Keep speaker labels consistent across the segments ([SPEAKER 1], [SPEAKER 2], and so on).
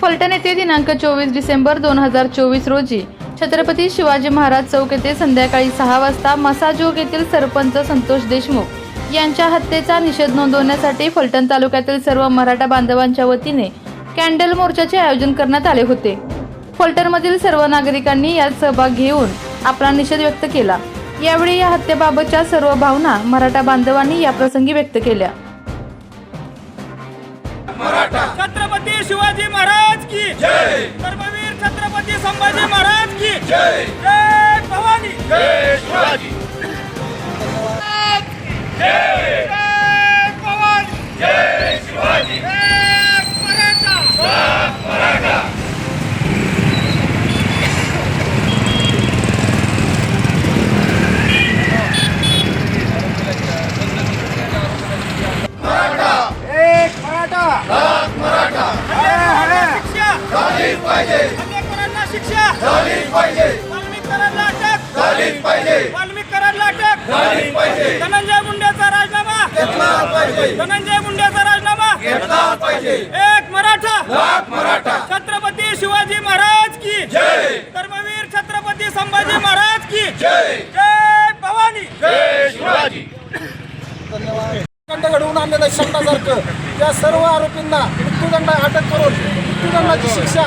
[SPEAKER 1] फलटण येथे दिनांक चोवीस डिसेंबर दोन हजार चोवीस रोजी छत्रपती शिवाजी महाराज चौक येथे संध्याकाळी सहा वाजता मसाजोग येथील सरपंच संतोष देशमुख यांच्या हत्येचा निषेध नोंदवण्यासाठी फलटण तालुक्यातील सर्व मराठा बांधवांच्या वतीने कॅन्डल मोर्चाचे आयोजन करण्यात आले होते. फलटणमधील सर्व नागरिकांनी यात सहभाग घेऊन आपला निषेध व्यक्त केला. यावेळी या हत्येबाबतच्या सर्व भावना मराठा बांधवांनी याप्रसंगी व्यक्त केल्या.
[SPEAKER 2] छत्रपती शिवाजी महाराज की. जय. धर्मवीर छत्रपती संभाजी महाराज की. जय. जय भवानी. जय शिवाजी जय भवानी जय शिवाजी जय मराठा एक मराठा मराठा शिक्षा झालीच पाहिजे. हल्लेखोरांना शिक्षा. झालीच पाहिजे. वाल्मिकरांना अटक. झालीच पाहिजे. वाल्मिकरांना अटक. झालीच पाहिजे. धनंजय मुंडेचा राजीनामा. घेतला पाहिजे. धनंजय मुंडेचा राजीनामा. घेतला पाहिजे. एक मराठा. लाख मराठा. छत्रपती शिवाजी महाराज की. जय. धर्मवीर छत्रपती संभाजी महाराज की. जय. जय भवानी. जय शिवाजी.
[SPEAKER 3] दंड घडवून आणलेलं शब्दासारखं त्या सर्व आरोपींना मृत्यूदंड अटक करून मृत्यूदंडाची शिक्षा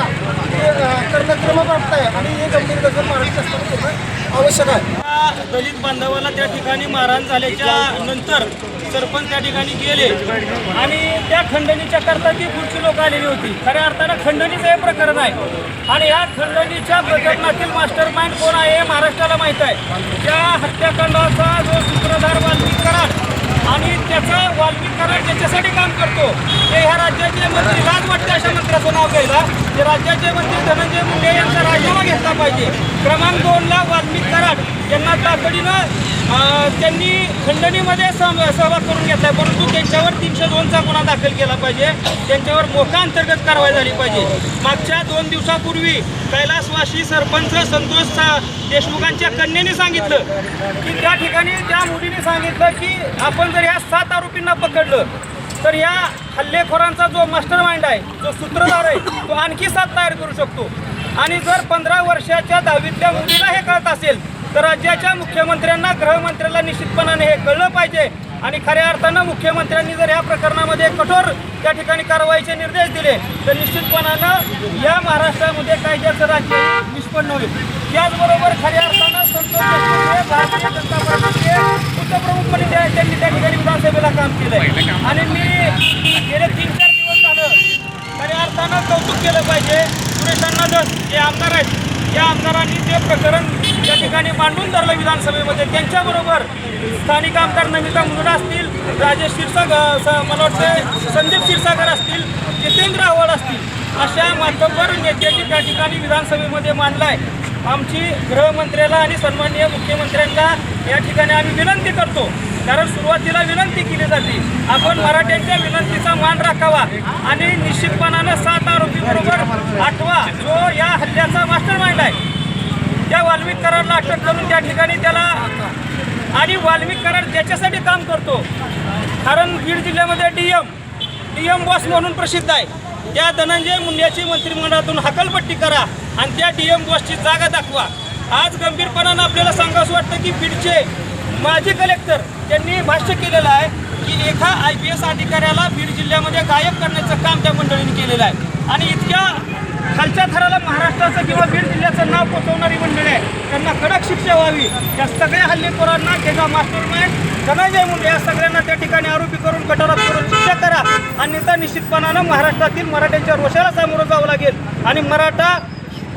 [SPEAKER 3] क्रमप्राप्त आहे आणि हे गंभीर दखल महाराष्ट्र शासनाने घेणं आवश्यक आहे.
[SPEAKER 2] दलित बांधवाला त्या ठिकाणी मारहाण झाल्याच्यानंतर सरपंच त्या ठिकाणी गेले. आणि त्या खंडणीच्या करता ती पुढची लोक आलेली होती. खऱ्या अर्थानं खंडणीचं हे प्रकरण आहे. आणि या खंडणीच्या प्रकरणातील मास्टर माइंड कोण आहे हे महाराष्ट्राला माहीत आहे. त्या हत्याकांडाचा जो सूत्रधार वाल्मिक कराड आणि त्याचा वाल्मिक कराड त्याच्यासाठी काम करतो. ह्या राज्याचे मंत्री लाज वाटते अशा मंत्र्याचं नाव घ्यायला. ते राज्याचे मंत्री धनंजय मुंडे यांचा राजीनामा घेतला पाहिजे. क्रमांक दोनला वाल्मिक कराड यांना तातडीनं त्यांनी खंडणीमध्ये सम सहभाग करून घेतला आहे परंतु त्यांच्यावर तीनशे दोनचा गुन्हा दाखल केला पाहिजे. त्यांच्यावर मोका अंतर्गत कारवाई झाली पाहिजे. मागच्या दोन दिवसापूर्वी कैलासवासी सरपंच संतोष सा- देशमुखांच्या कन्येने सांगितलं की त्या ठिकाणी त्या मुलीने सांगितलं की आपण जर ह्या सात आरोपींना पकडलं तर या हल्लेखोरांचा जो मास्टर माइंड आहे जो सूत्रधार आहे तो आणखी साथ तयार करू शकतो. आणि जर पंधरा वर्षाच्या दहावीतल्या मुलीला हे कळत असेल तर राज्याच्या मुख्यमंत्र्यांना गृहमंत्र्याला निश्चितपणाने हे कळलं पाहिजे. आणि खऱ्या अर्थानं मुख्यमंत्र्यांनी जर या प्रकरणामध्ये कठोर त्या ठिकाणी कारवाईचे निर्देश दिले तर निश्चितपणानं या महाराष्ट्रामध्ये कायद्याचं राज्य निष्पन्न होईल. त्याचबरोबर खऱ्या अर्थानं संतोष भारतीय जनता पार्टीचे उपप्रमुख म्हणून त्यांनी त्या ठिकाणी विधानसभेला काम केलं आणि मी गेले तीन चार दिवस झालं. खऱ्या अर्थानं कौतुक केलं पाहिजे. सुरेशांना जर जे आमदार आहेत या आमदारांनी ते प्रकरण त्या ठिकाणी मांडून धरलं विधानसभेमध्ये. त्यांच्याबरोबर स्थानिक आमदार नमिता मुंदडा असतील राजेश क्षीरसागर मला वाटतं संदीप क्षीरसागर असतील जितेंद्र आव्हाड असतील अशा मातब्बर नेत्यांनी त्या ठिकाणी विधानसभेमध्ये मांडलाय. आमची गृहमंत्र्याला आणि सन्माननीय मुख्यमंत्र्यांना या ठिकाणी आम्ही विनंती करतो. कारण सुरुवातीला विनंती केली आपण मराठ्यांच्या विनंतीचा मान राखावा आणि निश्चितपणानं सात आरोपी बरोबर आठवा जो या हल्ल्याचा मास्टर माइंड आहे. त्या वाल्मिक अटक करून त्या ठिकाणी त्याला आणि वाल्मिक करार ज्याच्यासाठी काम करतो कारण बीड जिल्ह्यामध्ये डीएम डीएम बॉस म्हणून प्रसिद्ध आहे. त्या धनंजय मुंड्याची मंत्रिमंडळातून हकलपट्टी करा आणि त्या डीएम बॉसची जागा दाखवा. आज गंभीरपणानं आपल्याला सांगावं वाटतं की बीडचे माजी कलेक्टर त्यांनी भाष्य केलेलं आहे की एका आय पी एस अधिकाऱ्याला बीड जिल्ह्यामध्ये गायब करण्याचं काम त्या मंडळीने केलेलं आहे. आणि इतक्या खालच्या थराला महाराष्ट्राचं किंवा बीड जिल्ह्याचं नाव पोचवणारी मंडळी आहे. त्यांना कडक शिक्षा व्हावी. या सगळ्या हल्लेखोरांना त्याचा मास्टर माइंड धनंजय मुंडे या सगळ्यांना त्या ठिकाणी आरोपी करून कटारात करून शिक्षा करा. अन्यथा निश्चितपणानं महाराष्ट्रातील मराठ्यांच्या रोषाला सामोरं जावं लागेल. आणि मराठा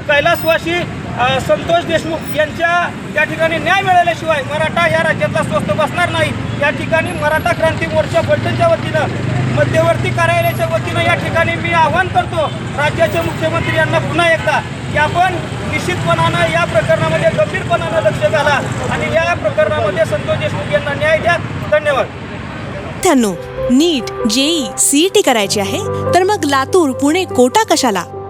[SPEAKER 2] कैलासवासी संतोष देशमुख यांच्या त्या ठिकाणी न्याय मिळाल्याशिवाय मराठा या राज्यातला स्वस्त बसणार नाही या ठिकाणी मराठा क्रांती मोर्चा फलटणच्या वतीनं मध्यवर्ती कार्यालयाच्या वतीनं या ठिकाणी मी आवाहन करतो राज्याचे मुख्यमंत्री यांना पुन्हा एकदा की आपण निश्चितपणानं या प्रकरणामध्ये गंभीरपणानं लक्ष घाला आणि या प्रकरणामध्ये संतोष देशमुख यांना न्याय द्या धन्यवाद
[SPEAKER 4] विद्यार्थ्यांनो नीट जेई सीईटी करायची आहे तर मग लातूर पुणे कोटा कशाला